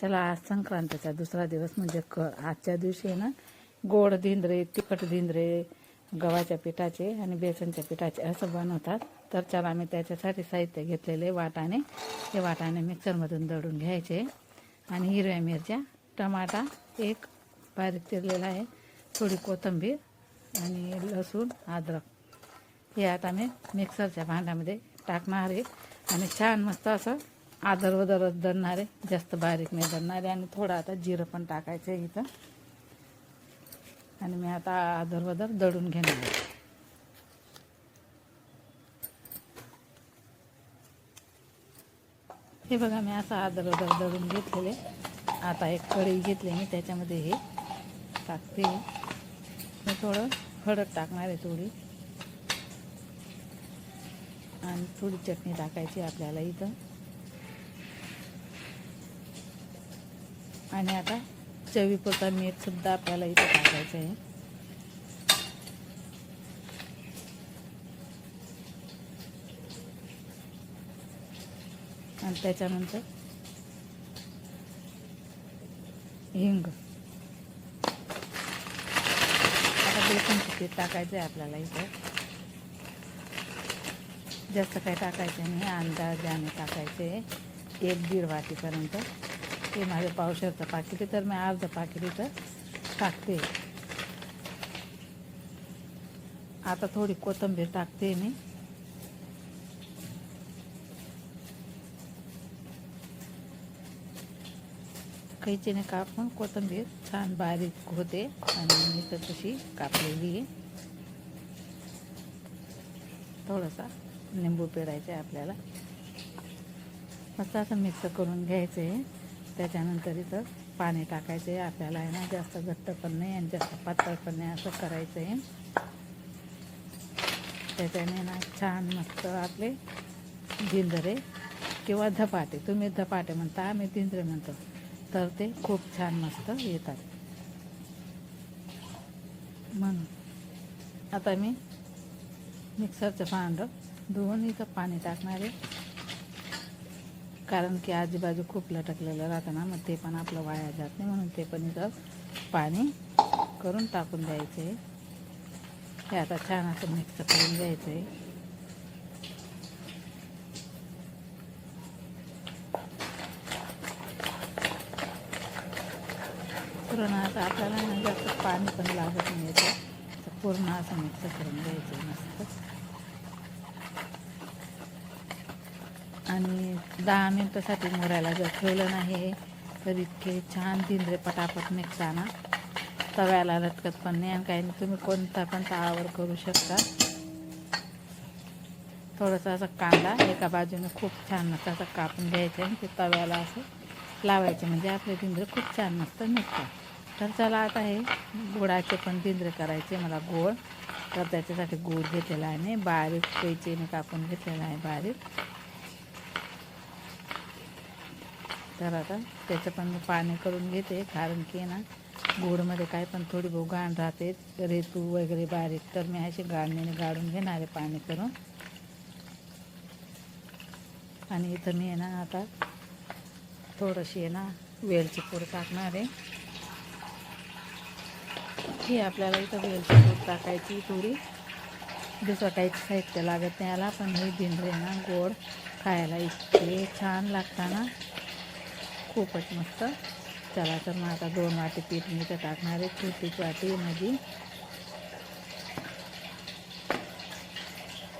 चला आज संक्रांतीचा दुसरा दिवस म्हणजे क आजच्या दिवशी आहे ना गोड धिंद्रे तिखट धिंद्रे गव्हाच्या पिठाचे आणि बेसनच्या पिठाचे असं बनवतात. तर चला मी त्याच्यासाठी साहित्य घेतलेले वाटाणे. हे वाटाणे मिक्सरमधून दळून घ्यायचे. आणि हिरव्या मिरच्या टमाटा एक बारीक चिरलेला आहे थोडी कोथिंबीर आणि लसूण अद्रक. हे आता मी मिक्सरच्या भांड्यामध्ये टाकणार आहे. आणि छान मस्त असं आदर वदरच दळणार आहे जास्त बारीक नाही दळणार आहे आणि थोडं आता जिरं पण टाकायचं आहे इथं. आणि मी आता आदर वदर दळून घेणार आहे. हे बघा मी असं आदर वदर दळून घेतलेले. आता एक कढई घेतली मी त्याच्यामध्ये हे टाकते. मी थोडं हळद टाकणार आहे थोडी. आणि थोडी चटणी टाकायची आपल्याला इथं. आणि आता चवीपुरता मीठ सुद्धा आपल्याला इथं टाकायचं आहे. आणि त्याच्यानंतर हिंग. आता बेसनचं पीठ टाकायचं आहे आपल्याला इथं. जास्त काही टाकायचं नाही. अंदाजाने टाकायचे. एक दीड वाटीपर्यंत. ते माझ्या पावशरचं पाकिटे आहे तर मी अर्ध पाकिटे तर टाकते. आता थोडी कोथिंबीर टाकते मी. कैचीने कापून कोथिंबीर छान बारीक होते आणि मी तर तशी कापलेली आहे. थोडासा लिंबू पेरायचं आहे आपल्याला. मस्त असं मिक्स करून घ्यायचं आहे. त्याच्यानंतर इथं पाणी टाकायचं. आहे आपल्याला आहे ना जास्त घट्ट पण नाही आणि जास्त पातळ पण नाही असं करायचं आहे त्याच्याने ना छान मस्त आपले जिंजरे किंवा धपाटे. तुम्ही धपाटे म्हणता आम्ही धिंदरे म्हणतो. तर ते खूप छान मस्त येतात. म्हणून आता मी मिक्सरचं भांडं धुवून इथं पाणी टाकणार आहे. कारण की आजूबाजू खूप लटकलेलं राहतं ना मग ते पण आपलं वाया जात नाही म्हणून ते पण इथं पाणी करून टाकून द्यायचं. आहे हे आता छान असं मिक्स करून घ्यायचं. आहे पूर्ण असं आपल्याला म्हणजे जास्त पाणी पण लागत नाही तर पूर्ण असं मिक्स करून घ्यायचं आहे मस्त. आणि दहा मिनटासाठी मोरायला जर ठेवलं नाही तर इतके छान धिंद्रे पटापट निघताना तव्याला लटकत पण नाही आणि काही नाही. तुम्ही कोणता पण तळावर करू शकता. थोडंसं असा कांदा एका बाजूने खूप छान मस्त असं कापून घ्यायचं आणि ते तव्याला असं लावायचे. म्हणजे आपले धिंद्रे खूप छान मस्त निघतात. तर चला आता हे गुळाचे पण धिंद्रे करायचे. मला गोड. तर त्याच्यासाठी गूळ घेतलेला आहे मी. बारीक कैचीने कापून घेतलेला आहे बारीक. तर आता त्याचं पण मी पाणी करून घेते कारण की ना गोडमध्ये काय पण थोडी बहु घाण राहते रेतू वगैरे बारीक तर मी अशी गाळणीने गाळून घेणार आहे पाणी करून. आणि इथं मी आहे ना आता थोडीशी आहे ना वेलची पूड टाकणार आहे. ही आपल्याला इथं वेलची पूड टाकायची थोडी. दुसरं काहीच साहित्य लागत नाही आला पण हे भिंडरे ना गोड खायला इतके छान लागताना खूपच मस्त. चला तर मग आता दोन वाटी पीठ मी तर टाकणार आहे. छोटीच वाटी माझी.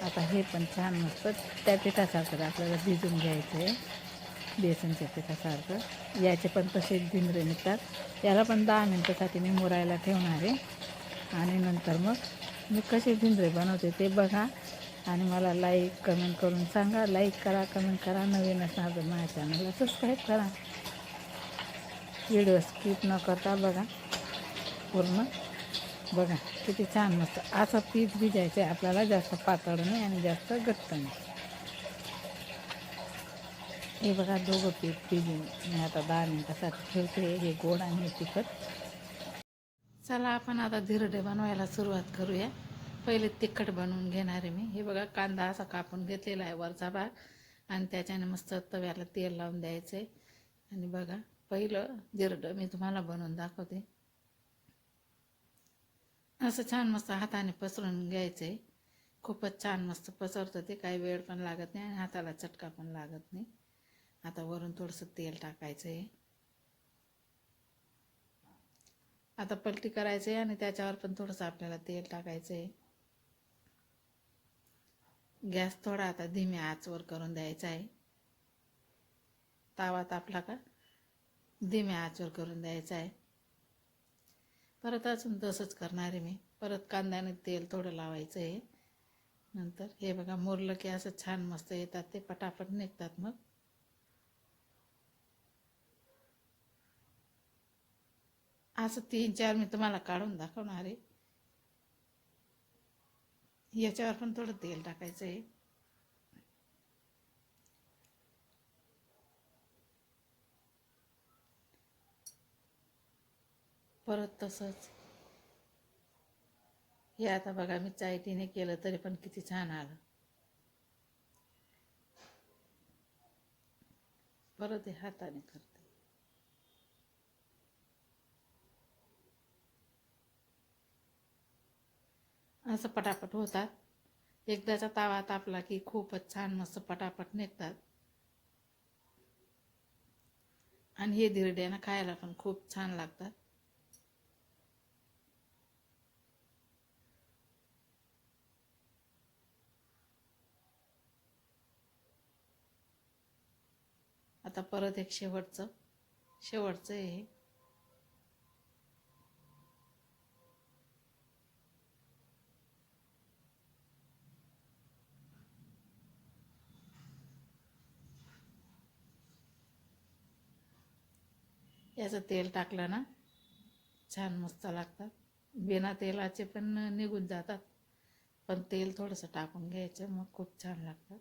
आता हे पण छान मस्त. त्या पिठासारखं आपल्याला भिजून घ्यायचं आहे बेसनच्या पिठासारखं. याचे पण तसेच भिंद्रे निघतात. याला पण दहा मिनटासाठी मी मुरायला ठेवणार आहे. आणि नंतर मग मी कसे भिंद्रे बनवते ते बघा. आणि मला लाईक कमेंट करून सांगा. लाईक करा कमेंट करा. नवीन असणार तर माझ्या चॅनलला सबस्क्राईब करा. व्हिडिओ स्किप न करता बघा. पूर्ण. बघा किती छान मस्त. असं पीठ भिजायचं आहे आपल्याला जास्त पातळ नाही आणि जास्त घट्ट नाही. हे बघा दोघं पीठ भिजून मी आता दहा मिनटासाठी ठेवते. हे गोड आणि हे तिखट. चला आपण आता धिरडे बनवायला सुरुवात करूया. पहिले तिखट बनवून घेणार आहे मी. हे बघा कांदा असा कापून घेतलेला आहे वरचा भाग. आणि त्याच्याने मस्त तव्याला तेल लावून द्यायचं आहे आणि बघा पहिलं जिरडं मी तुम्हाला बनवून दाखवते. असं छान मस्त हाताने पसरून घ्यायचंय. खूपच छान मस्त पसरतं ते काही वेळ पण लागत नाही आणि हाताला चटका पण लागत नाही. आता वरून थोडंसं तेल टाकायचं आहे आता पलटी करायचं आहे आणि त्याच्यावर पण थोडंसं आपल्याला तेल टाकायचं आहे गॅस थोडा आता धीम्या आचवर करून द्यायचा आहे तावा तापला का? धीम्या आचवर करून द्यायचा आहे. परत अजून तसंच करणार आहे मी. परत कांद्याने तेल थोडं लावायचं आहे. नंतर हे बघा मुरलं की असं छान मस्त येतात ते पटापट निघतात मग. असं तीन चार मी तुम्हाला काढून दाखवणार आहे. याच्यावर पण थोडं तेल टाकायचं आहे. परत तसंच. हे आता बघा मी चायटीने केलं तरी पण किती छान आलं. परत हे हाताने करते. असं पटापट होतात. एकदाचा तावा तापला की खूपच छान मस्त पटापट निघतात. आणि हे धिरड्यानं खायला पण खूप छान लागतात. आता परत एक शेवटचं. शेवटचं आहे हे. याचं तेल टाकलं ना छान मस्त लागतात. बिना तेलाचे पण निघून जातात. पण तेल थोडंसं टाकून घ्यायचं मग खूप छान लागतात.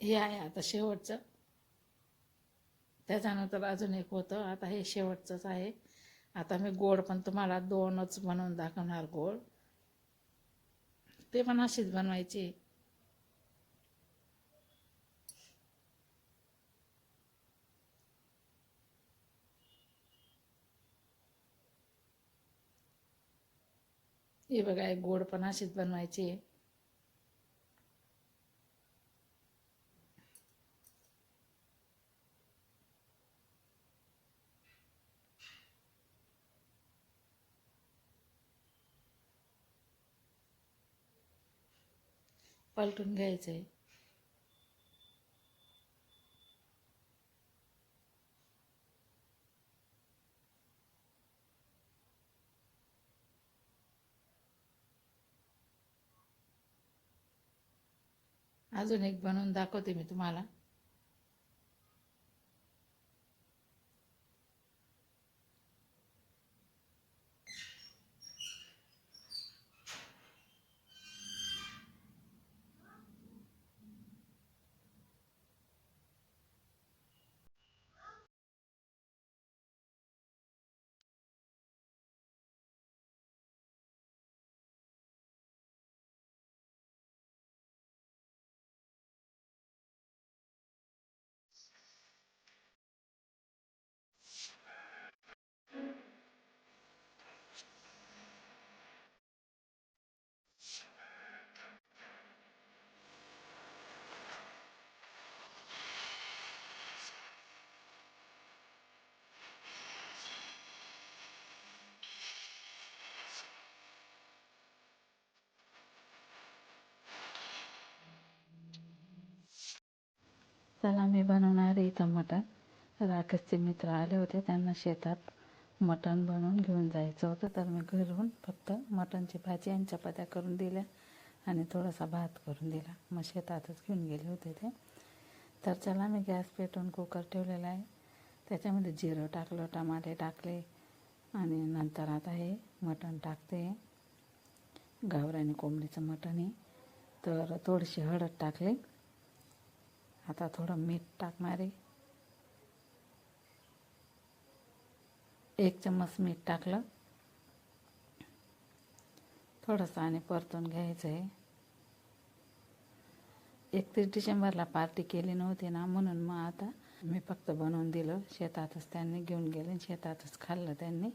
हे आहे आता शेवटचं. त्याच्यानंतर अजून एक होतं आता हे शेवटचंच आहे. आता मी गोड पण तुम्हाला दोनच बनवून दाखवणार गोड. ते पण अशीच बनवायची. हे बघा एक गोड पण अशीच बनवायची. पालटून घ्यायचं आहे अजून एक बनवून दाखवते मी तुम्हाला. चला मी बनवणार इथं मटण. राकेशचे मित्र आले होते त्यांना शेतात मटण बनवून घेऊन जायचं होतं. तर मी घरून फक्त मटणची भाजी आणि चपात्या करून दिल्या आणि थोडासा भात करून दिला. मग शेतातच घेऊन गेले होते ते. तर चला मी गॅस पेटवून कुकर ठेवलेला आहे. त्याच्यामध्ये जिरं टाकलं टमाटे टाकले आणि नंतर आता हे मटण टाकते. गावराने कोंबडीचं मटण आहे. तर थोडीशी हळद टाकली. आता थोडं मीठ टाकणार आहे एक चम्मच मीठ टाकलं. थोडंसं आणि परतून घ्यायचं आहे एकतीस डिसेंबरला पार्टी केली नव्हती ना म्हणून मग आता मी फक्त बनवून दिलं. शेतातच त्यांनी घेऊन गेले आणि शेतातच खाल्लं त्यांनी.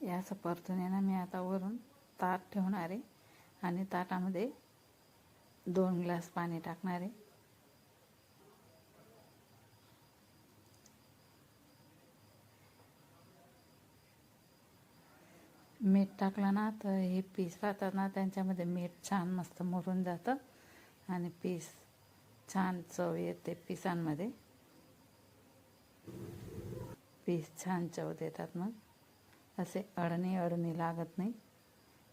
हे असं परतून आहे ना मी आता वरून. ताट ठेवणार आहे आणि ताटामध्ये दोन ग्लास पाणी टाकणार. आहे मीठ टाकलं ना तर हे पीस राहतात ना त्यांच्यामध्ये मीठ छान मस्त मुरून जातं आणि पीस छान चव येते पिसांमध्ये. पीस छान चव देतात मग. असे अडणी अडणी लागत नाही.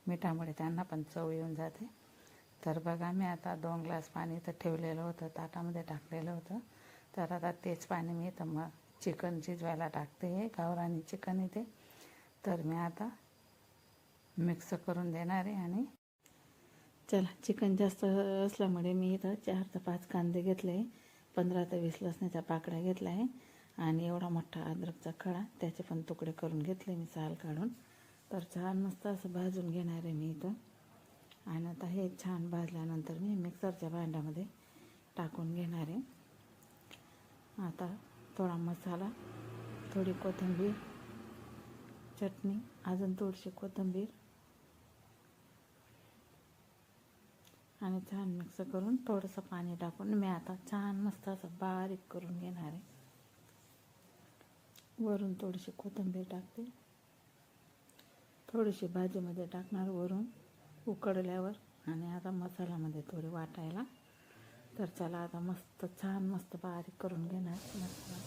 मिठामुळे त्यांना पण चव येऊन जाते. तर बघा मी आता दोन ग्लास पाणी तर ठेवलेलं होतं ताटामध्ये टाकलेलं होतं. तर आता तेच पाणी मी तर मग चिकन शिजवायला टाकते हे गावरानी चिकन येते तर मी आता मिक्स करून देणार आहे आणि चला चिकन जास्त असल्यामुळे मी इथं चार ते पाच कांदे घेतले पंधरा ते वीस लसणाच्या पाकड्या घेतल्या आहे. आणि एवढा मोठा अद्रकचा खडा त्याचे पण तुकडे करून घेतले मी साल काढून. तर छान मस्त असं भाजून घेणार आहे मी इथं. आणि आता हे छान भाजल्यानंतर मी मिक्सरच्या भांड्यामध्ये टाकून घेणार आहे. आता थोडा मसाला थोडी कोथिंबीर चटणी अजून थोडीशी कोथिंबीर. आणि छान मिक्स करून थोडंसं पाणी टाकून मी आता छान मस्त असं बारीक करून घेणार आहे. वरून थोडीशी कोथिंबीर टाकते. थोडीशी भाजीमध्ये टाकणार वरून उकडल्यावर आणि आता मसाल्यामध्ये थोडी वाटायला. तर चला आता मस्त छान मस्त बारीक करून घेणार. मसाला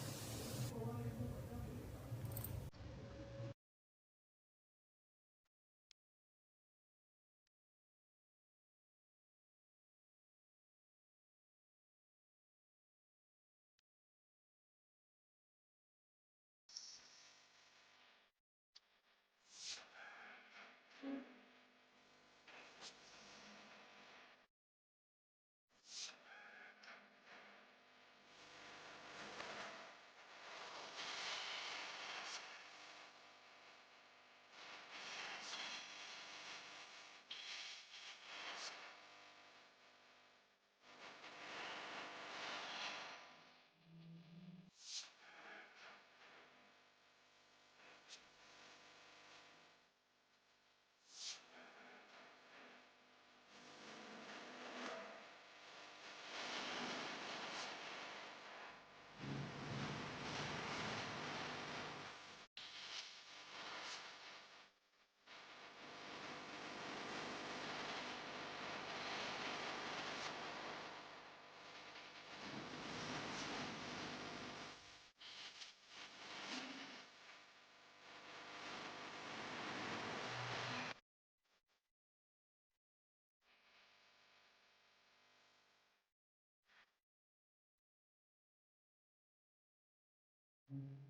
Mm-hmm.